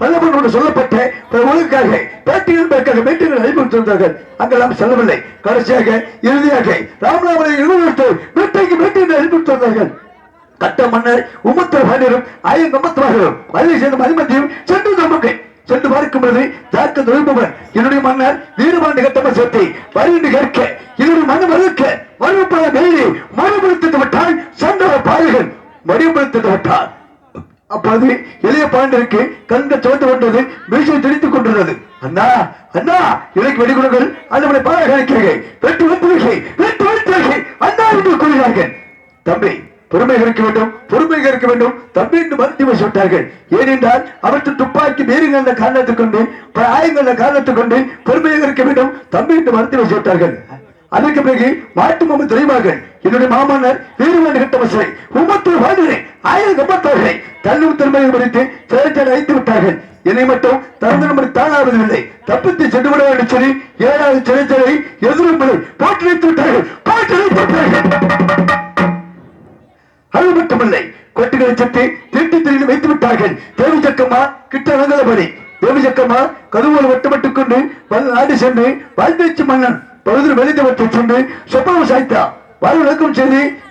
பல்லவனோடு சொல்லப்பட்ட பிற உலகுக்காக மீட்டிங்கள் அனுப்பிவிட்டிருந்தார்கள் அங்கெல்லாம் செல்லவில்லை. கடைசியாக இறுதியாக ராமநாமனை இருபது வேட்டைக்கு மீட்டிங்கள் அனுப்பிவிட்டிருந்தார்கள் கட்ட மன்னர் உமத்தர் மன்னரும் ஆயிரம் கம்பத்தவர்களும் மதுரை சேர்ந்த மதிமந்தியும் சென்று நமக்கு சென்று பார்க்கும் பொழுது தாக்க தொழில்பவன் என்னுடைய மன்னர் வீரபாண்டி கட்டம சேர்த்து வருகின்ற கேட்க என்னுடைய மனம் மறுக்க மறுபட கையை மறுபடுத்தி விட்டால் சென்ற பாயகன் மறுபடுத்தி விட்டார். அப்போது இளைய பாண்டியருக்கு கண்கள் சிவந்து கொண்டது மீசை துடித்துக் கொண்டிருந்தது. அண்ணா அண்ணா எனக்கு வெடிகுணங்கள் அந்த பாடகாணிக்காக வெட்டு வெட்டுவகை வெட்டு வெட்டுவகை அண்ணா என்று கூறினார்கள் தம்பி பொறுமை இருக்க வேண்டும். பொறுமை இருக்க வேண்டும். தம்பி என்று மருத்துவ சொட்டார்கள் ஏனென்றால் அவற்றை துப்பாக்கி மீறுங்கள் என்ற காரணத்தை கொண்டு பல ஆயுங்கள் காரணத்தை கொண்டு பொறுமையாக இருக்க வேண்டும். தம்பி என்று மருத்துவ சொட்டார்கள் அதற்கு பிறகு மாட்டு மாமன் தெரியுமார்கள் என்னுடைய மாமன்னர் வீரவாண்டி கட்டமசரை உமத்து வாழ்கிறே ஆயிரம் கம்பத்தவர்களை கல்வி திறமையை முடித்து சிறைச்சாலை அழைத்து விட்டார்கள். என்னை மட்டும் தரந்தனபடி தானாவதில்லை. தப்பித்து சென்று விட வேண்டும் சொல்லி ஏழாவது சிறைச்சாலை எதிர்ப்பு போட்டு வைத்து விட்டார்கள். போட்டு விட்டார்கள். அது மட்டுமில்லை. கொட்டுகளை சற்று திருட்டு திருடி வைத்து விட்டார்கள். தேவி சக்கம்மா கிட்ட பணி தேவி சக்கம்மா கருவூர் வட்டமிட்டுக் கொண்டு நாடு சென்று வாழ்வீச்சு மன்னன் பகுதியில் வெளித்தவற்றை சென்று சொப்பனம் சாய்த்தா வாழ்வு விளக்கம்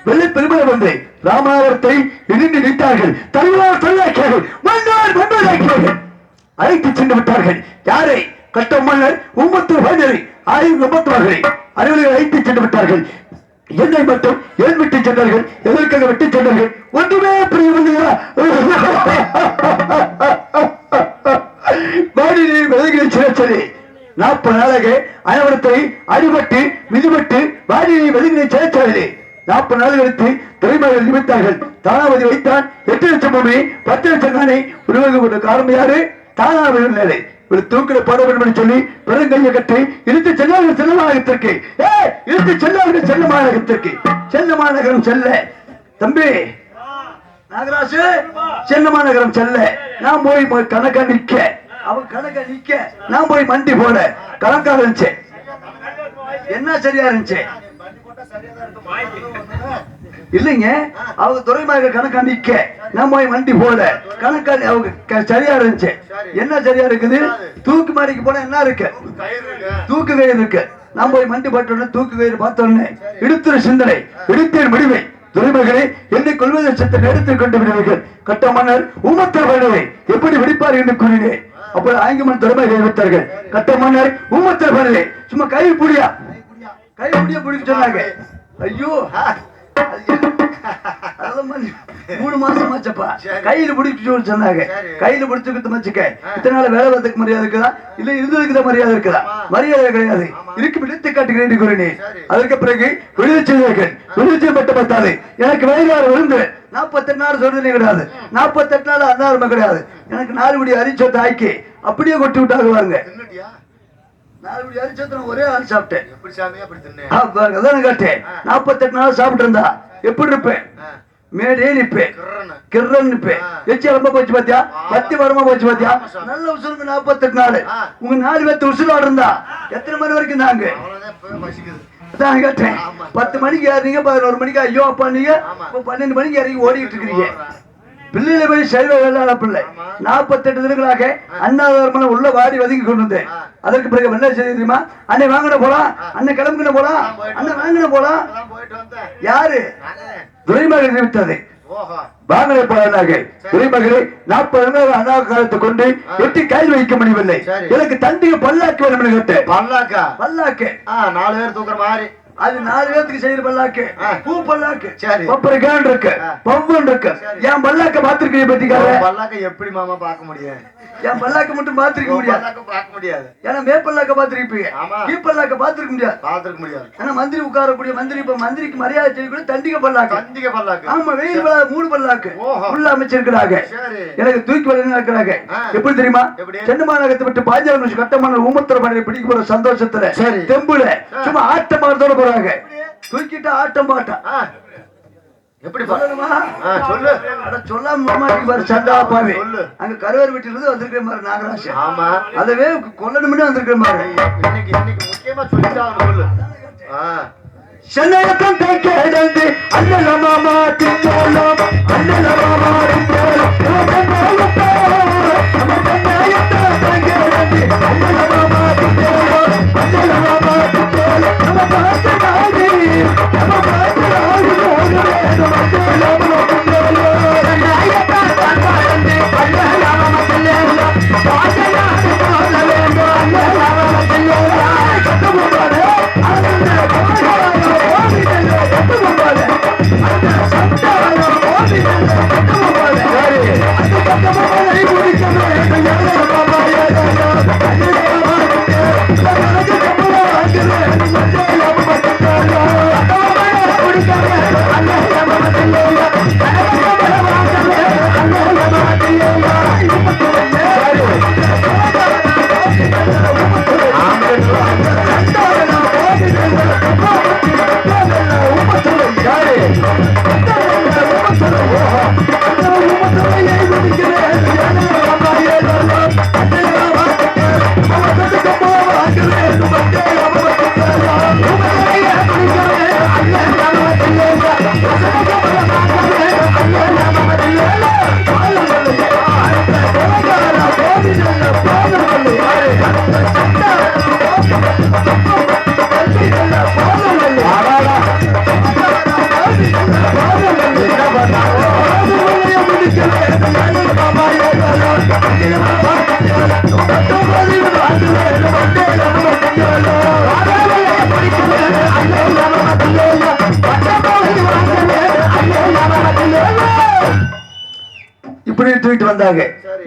வெள்ளை பெருமிழ வந்து ராமநாதத்தை இடிந்து நிற்றார்கள். தலைவரால் தொழிலாக்கியார்கள் மன்னர் மன்னராக்கியார்கள் அழைத்து சென்று விட்டார்கள். யாரை? கட்ட மன்னர் உம்மத்து பயனரை ஆயிரம் உம்மத்துவார்களை அனைவரை அழைத்து சென்று விட்டார்கள். என்னை மட்டும் ஏன் விட்டு சென்றார்கள்? எதற்காக விட்டு சென்றார்கள்? ஒன்றுமே புரியவில்லையா? வாடினை விலகின சிறச்சலே நாற்பது நாளாக அனைவரத்தை அடிபட்டு மிதிபட்டு வாரியை விலகின சிறச்சரிலே நாற்பது நாள் எடுத்து துறைமுகங்கள் நிமித்தார்கள். தானாவதி வைத்தான். எட்டு லட்சம் பூமி பத்து லட்சம் காணி உருவாக காரணம் யாரு? தானாவதி நிலை. ஒரு தூக்கில போட வேண்டும் என்று சொல்லி பெருங்கையை கட்டி இழுத்து செல்லவர்கள் செல்ல மாநகரத்திற்கு. ஏ இழுத்து செல்லவர்கள் செல்ல மாநகரத்திற்கு. செல்ல மாநகரம் செல்ல. தம்பி நாகராசு செல்ல மாநகரம் செல்ல. நான் போய் போய் நிற்க அவன் கணக்கா நிக்க. நான் போய் மண்டி போட கணக்காக இருந்துச்சு. என்ன சரியா இருந்துச்சு? இல்லைங்க. அவங்க துறைமாக கணக்கா நிக்க. நான் போய் வண்டி போட கணக்கா அவங்க சரியா இருந்துச்சு. என்ன சரியா இருக்குது? தூக்கு மாடிக்கு போனா என்ன இருக்கு? தூக்கு கயிறு இருக்கு. நான் போய் மண்டி போட்டோன்னு தூக்கு கயிறு பார்த்தோன்னே இடுத்துற சிந்தனை இடுத்தேன் முடிவை. துறைமகளே என்னை கொள்வதை சத்தை எடுத்துக் கொண்டு விடுவீர்கள். கட்ட மன்னர் ஊமத்தர் எப்படி விடிப்பார் என்று கூறினேன். அப்போது ஆங்கிமன் துறைமகை வைத்தார்கள் கட்ட மன்னர் ஊமத்தர் பண்ணலே சும்மா கை புடியா? கை புடிய பிடிக்க சொன்னாங்க. ஐயோ மணி- மூணு மாசம் ஆச்சப்பா. கையில பிடிச்சு சொன்னாங்க. கையில பிடிச்சுக்கிட்டு வச்சுக்க. இத்தனை நாள் வேலை வரதுக்கு மரியாதை இருக்குதா? இல்ல இருந்ததுக்கு தான் மரியாதை இருக்குதா? மரியாதை கிடையாது. இருக்கு விடுத்து காட்டுகிறேன் கூறினேன் அதற்கு பிறகு விடுதலை செய்தார்கள் விடுதலை செய்யப்பட்ட பார்த்தாரு எனக்கு வயதாறு விழுந்து நாற்பத்தெட்டு நாள் சொல்றதே கிடையாது. நாற்பத்தெட்டு நாள் அன்னாருமே கிடையாது. எனக்கு நாலு படி அரிச்சத்தை ஆக்கி அப்படியே கொட்டி விட்டாங்க பாருங்க. ஒரே ஆள் சாப்பிட்டேன். நாற்பத்தெட்டு நாள் சாப்பிட்டு இருந்தா எப்படி இருப்பேன்? மேடே நிப்பேன். கிர்ரன் நிப்பேன் எச்சி ரொம்ப போச்சு பாத்தியா? பத்தி வரமா போச்சு பாத்தியா? நல்ல உசுருக்கு நாற்பத்தெட்டு நாள். உங்க நாலு பேர்த்து உசுரோட இருந்தா எத்தனை மணி வரைக்கும் பசிக்குது. அதான் கேட்டேன். பத்து மணிக்கு ஏறீங்க பதினோரு மணிக்கு ஐயோ அப்பா நீங்க. இப்ப பன்னெண்டு மணிக்கு இறங்கி ஓடிட்டு இருக்கிறீங்க. பிள்ளைகளை போய் செல்வ வேளாண் பிள்ளை. நாற்பத்தெட்டு தினங்களாக அண்ணாதாரமான உள்ள வாடி வதக்கி கொண்டு வந்தேன். அதற்கு பிறகு என்ன செய்ய தெரியுமா? அண்ணே வாங்கின போலாம் அண்ணன் கிளம்புன போலாம் அண்ணன் வாங்கின போலாம் யாரு. துரைமகன் நிமித்தது வாங்கலை போனார்கள் துரைமகளே நாற்பது அண்ணா காலத்தை கொண்டு எட்டி கையில் வைக்க முடியவில்லை. எனக்கு தண்டிக பல்லாக்கு வேணும் கேட்டேன். பல்லாக்கா? பல்லாக்கு. நாலு பேர் தூக்குற மாதிரி. அது நாலு பேத்துக்கு செய்யற பல்லாக்கு. பூ பல்லாக்கு. சரி. பப்பரிக்கான் இருக்கு. ஆ. பம்பன் இருக்கு. என் பல்லாக்க பாத்திருக்கீங்க பத்திக்கார? பல்லாக்க எப்படி மாமா பார்க்க முடியும்? என் பல்லாக்க மட்டும் பாத்திருக்க முடியாது. பார்க்க முடியாது. ஏன்னா மேப்பல்லாக்க பாத்திருப்பீங்க ஆமா. கீப்பல்லாக்க பாத்திருக்க முடியாது. பார்த்துருக்க முடியாது. ஏன்னா மந்திரி உட்காரக்கூடிய மந்திரி இப்ப மந்திரிக்கு மரியாதை செய்யக்கூடிய தண்டிக பல்லாக்கு. கந்திக பல்லாக்கு. ஆமா வெயில் மூணு பல்லாக்கு. உள்ள அமைச்சிருக்கிறாங்க. சரி. எனக்கு தூக்கி வழங்க இருக்கிறாங்க ஆ. எப்படி தெரியுமா? எப்படி? சென்னமாநகரத்தை விட்டு பாஞ்சாலம் கட்டமான ஊமத்திர பண்ணி பிடிக்க போற சந்தோஷத்துல. தெம்புல. சும்மா ஆட்டம் ஆடுறதோட போறாங்க. தூக்கிட்டு ஆட்டம் பாட்டம் எப்படி சொல்லணுமா? சொல்லு. சொல்லாம சண்டா பாவி. அங்க கருவார் வீட்டுல இருந்து வந்திருக்கிற மாதிரி ஆமா. அதவே கொல்லணும்னு வந்திருக்கிற மாதிரி இன்னைக்கு இன்னைக்கு முக்கியமா சொல்லிட்டாங்க சொல்லு. சென்னையத்தம் தேக்கேடந்து அண்ணல மாமா தின்னோலம் அண்ணல மாமா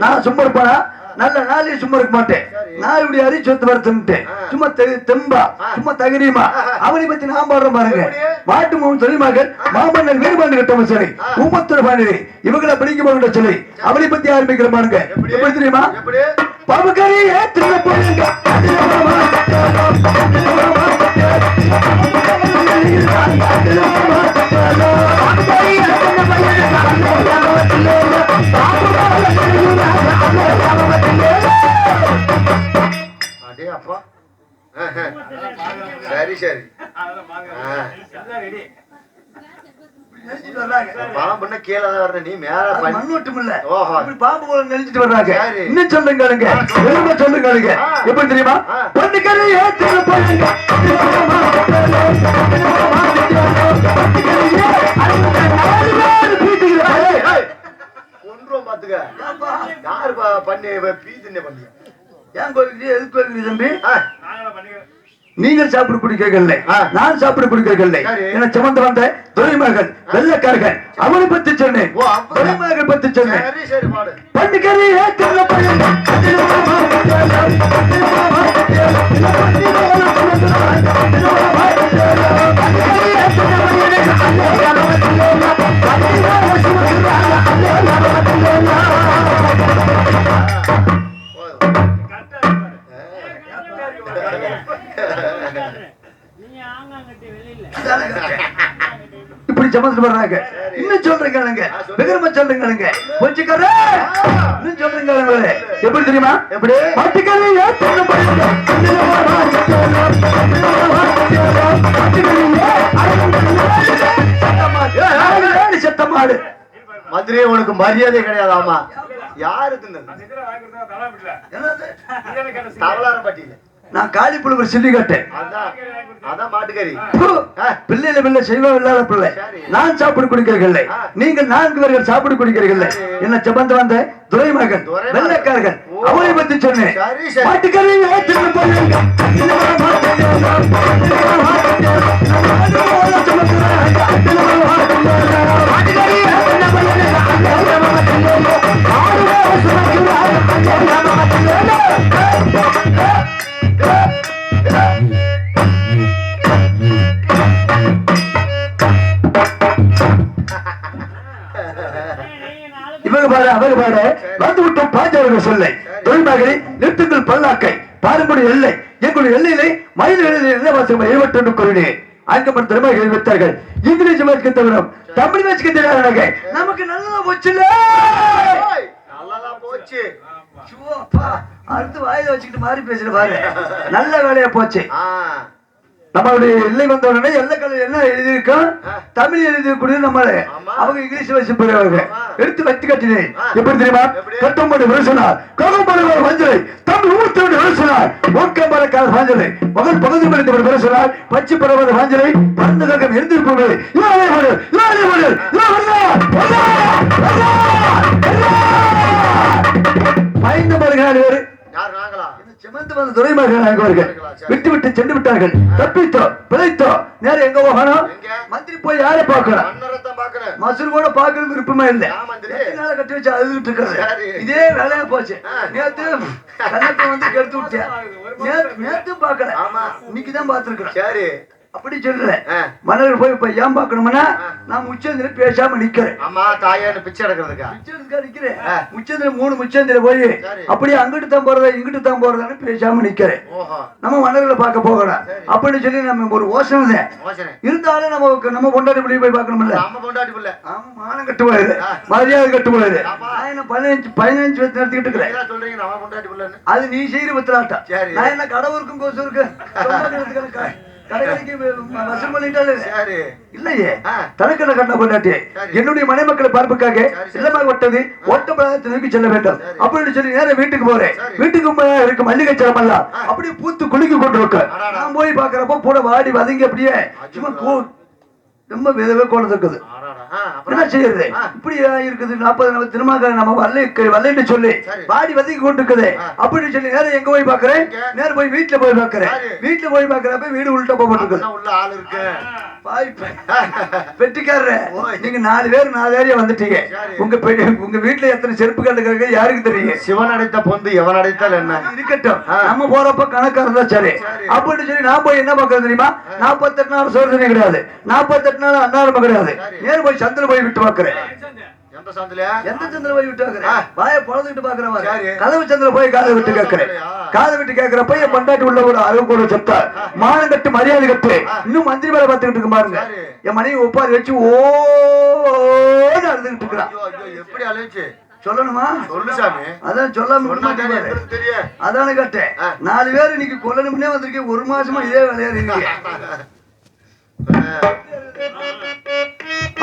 நான் சும்மா இருப்பானா? நல்ல நாளையும் சும்மா இருக்க மாட்டேன். நான் இப்படி அரி சொத்து வரத்துன்ட்டு ஆ. சும்மா தெம்பா. சும்மா தகுதியுமா ஆஹா. அவனை பத்தி நான் பாடுறேன் பாருங்க? மாட்டு மூணு தொழில்மகள் மாமன்னர் வீரபாண்டி கட்டம சரி ஆ. ஊமத்துற பாண்டியரை இவங்களை பிடிக்க போகின்ற சொல்லி அவனை பத்தி ஆரம்பிக்கிற பாருங்க. எப்படி? தெரியுமா? எப்படி? பவகரி ஏத்துற போலுங்க சரி சரி. பண்ண கீழே வர்ற நீ மேல பண்ணி மண்ணோட்டும் இல்ல. ஓஹோ. பாம்பு போல வர்றாங்க. இன்னும் எலும்ப சொல்லுங்க ஆ. எப்படி தெரியுமா? ஆ. பொண்ணுக்கரை ஏத்துற போலுங்க ஏய், ஏய். ஒன்றும் பாத்துக்க யாரு ப- பண்ணி இவ பீதுன்னு பண்ணி ஏன் கோவிலுக்கு எது கோவிலுக்கு தம்பி? ஆ, நீங்கள் சாப்பிட பிடிக்கவில்லை. நான் சாப்பிட பிடிக்கவில்லை. என சுமந்து வந்த துறைமகன் வெள்ளக்காரர்கள் அவனை பத்தி சொன்னேன். துறைமகன் பத்தி சொன்னேன். பண்டிகரை ஏற்றுள்ள பையன் வர்றாங்க இன்னும் சொல்றேன் கேளுங்க விகரமா சொல்றேன் கேளுங்க கொஞ்சிக்கற இன்னும் சொல்றேன் கேளுங்க எப்படி தெரியுமா? எப்படி? ஏற்றுள்ள பையன். சத்தமாடு மதுரை உனக்கு மரியாதை கிடையாது ஆமா யாரு தின்னது தவளார பட்டியல. நான் காளி புழுவர் சில்லி கட்டேன் பிள்ளையில பிள்ளை செய்வம் இல்லாத பிள்ளை. நான் சாப்பிட குடிக்கிறீர்கள். நீங்கள் நான்கு பேர்கள் சாப்பிட குடிக்கிறீர்கள். என்ன சம்பந்த வந்த துரைமகன் துரைமகன். வெள்ளக்காரர்கள் ஓ. அவனை பத்தி சொன்னேன். மாட்டுக்கறி அங்கமன் திறமை வைத்தார்கள் இங்கிலீஷ் வாசிக்க தவிர தமிழ் தெரியாதவங்க நமக்கு நல்லதா போச்சு. அடுத்து வாயில வச்சுக்கிட்டு மாறி பேசுற பாரு. நல்ல வேலையா போச்சு. ஆ. நம்மளுடைய எல்லை வந்த உடனே எல்லை கலர் என்ன எழுதியிருக்கோம். தமிழ் எழுதிக்கூடிய நம்மள. அவங்க இங்கிலீஷ் வச்சு ஆமா. எடுத்து வச்சு கட்டினேன். எப்படி தெரியுமா? கட்டம்படி விருசனார். ககம்படி ஒரு மஞ்சளை. தமிழ் ஊத்தோடு விருசனார். ஓக்கம்பலக்கார பாஞ்சலை மகன் பகுதி மனித விருசனார். பச்சை பரவத பாஞ்சலை பறந்து ககம் இருந்திருப்பது இவரே மடு இவரே மடு பயந்து சிமந்து வந்த துறைமகன் அவர்கள் சரி. விட்டு விட்டு சென்று விட்டார்கள். தப்பித்தோ பிழைத்தோ நேரம் எங்க போகணும்? மந்திரி போய் யாரை பார்க்கணும்? மசூர் கூட பார்க்கணும் விருப்பமே இல்ல. நாளை கட்டி வச்சு அழுதுட்டு இருக்காரு. இதே வேலையா போச்சு. நேத்து கண்ணத்தை வந்து கெடுத்து விட்டியா நேத்து நேத்து பார்க்கல. ஆமா. இன்னைக்கு தான் பார்த்திருக்கிறேன். சரி. அப்படி சொல்லல. மன்னர் போய் இப்ப ஏன் பார்க்கணும்னா ஆ. நான் முச்சந்திர பேசாம நிக்கிறேன். அம்மா தாயான்னு பிச்சை எடுக்கிறதுக்கா? முச்சந்திரா நிக்கிறேன். ஆ. முச்சந்திர மூணு முச்சந்திர போய் சரி. அப்படியே அங்கிட்டு தான் போறதா இங்கிட்டு தான் போறதான்னு பேசாம நிக்கிறேன். நம்ம மன்னர்களை பார்க்க போகலாம். அப்படின்னு சொல்லி நம்ம ஒரு மோசனே இருந்தாலும் நம்ம நம்ம பொண்டாட்டி பிள்ளை போய் பார்க்கணும்ல? நம்ம பொண்டாட்டி பிள்ளை. ஆமா மானம் கட்டுவாரு. மரியாதை கட்டுவாரு. ஆமா. என்ன பதினஞ்சு பதினஞ்சு வருஷம் நடத்திக்கிட்டு இருக்கிறேன். சொல்றீங்க நம்ம பொண்டாட்டி பிள்ளைன்னு? அது நீ செய்யற சரி. நான் என்ன கடவுருக்கும் கோசூருக்கு கடைகளுக்கு என்னுடைய மனைமக்களை பார்ப்புக்காக. இல்லமாக விட்டது ஓட்டப்படாத செல்ல வேண்டும். அப்படின்னு சொல்லி நேரம் வீட்டுக்கு போறேன். வீட்டுக்கு போய் இருக்க மல்லிகை சரம் எல்லாம். அப்படியே பூத்து குலுக்கி கொண்டு இருக்க அடாடா. நான் போய் பாக்குறப்போ கூட வாடி வதங்கி அப்படியே சும்மா ரொம்ப விதவே கொண்டு இருக்குது என்ன செய்யறது. இப்படி இருக்குது நாற்பது நம்ம திரும்ப நம்ம வரல வரலன்னு சொல்லி. பாடி வதக்கி கொண்டு இருக்குது. அப்படின்னு சொல்லி நேரம் எங்க போய் பாக்குறேன்? நேரம் போய் வீட்டுல போய் பாக்குறேன். வீட்டுல போய் பாக்குறப்ப வீடு உள்ட்ட போட்டு இருக்குது உள்ள ஆள் இருக்கு ஓய். நீங்க நாலு பேர் நாலு ஏரியா வந்துட்டீங்க. உங்க உங்க வீட்டுல எத்தனை செருப்பு கண்டுக்கிறாங்க யாருக்கு தெரியும்? சிவன் அடைத்த பொந்து எவன் அடைத்தால் என்ன? இருக்கட்டும். நம்ம போறப்ப கணக்கா இருந்தா சரி. அப்படின்னு சொல்லி நான் போய் என்ன பாக்குறது தெரியுமா? நாற்பத்தெட்டு நாள் சோதனை கிடையாது. நாற்பத்தெட்டு நாள் அன்னாரம கிடையாது. நேரு போய் சந்திர போய் விட்டு பாக்குறேன் எந்த சாந்தில? எந்த சந்திர போய் விட்டு பாக்குறேன் ஆ. வாய பொழந்துட்டு பாக்குறேன். கதவு போய் காதை விட்டு கேட்கிறேன்? காதை விட்டு கேட்கிறப்ப என் பண்டாட்டி உள்ள ஒரு அறிவு கூட சத்தா மானம் கட்டு மரியாதை கட்டு. இன்னும் மந்திரி மேல பாத்துக்கிட்டு இருக்கு பாருங்க. என் மனைவி ஒப்பாரி வச்சு ஓன்னு அழுதுகிட்டு இருக்கிறான் ஐயோ ஐயோ எப்படி அழைச்சு? சொல்லணுமா? சொல்லு சாமி. அதான் சொல்லாம தெரியும். அதானே கேட்டேன். நாலு பேர் இன்னைக்கு கொல்லணும்னே வந்திருக்கேன். ஒரு மாசமா இதே வேலையா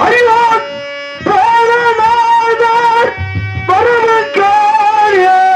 அறிவான் பாரநாதர் பரமக்காரியே.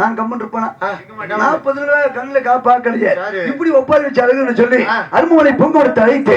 நான் கம்மன் இருப்பேனா? நாற்பது ரூபாய் கண்ணுல காப்பாக்கலையே. இப்படி ஒப்பாரி வச்சு அழுகுன்னு சொல்லி. அருமனை பொங்க எடுத்து அழைத்து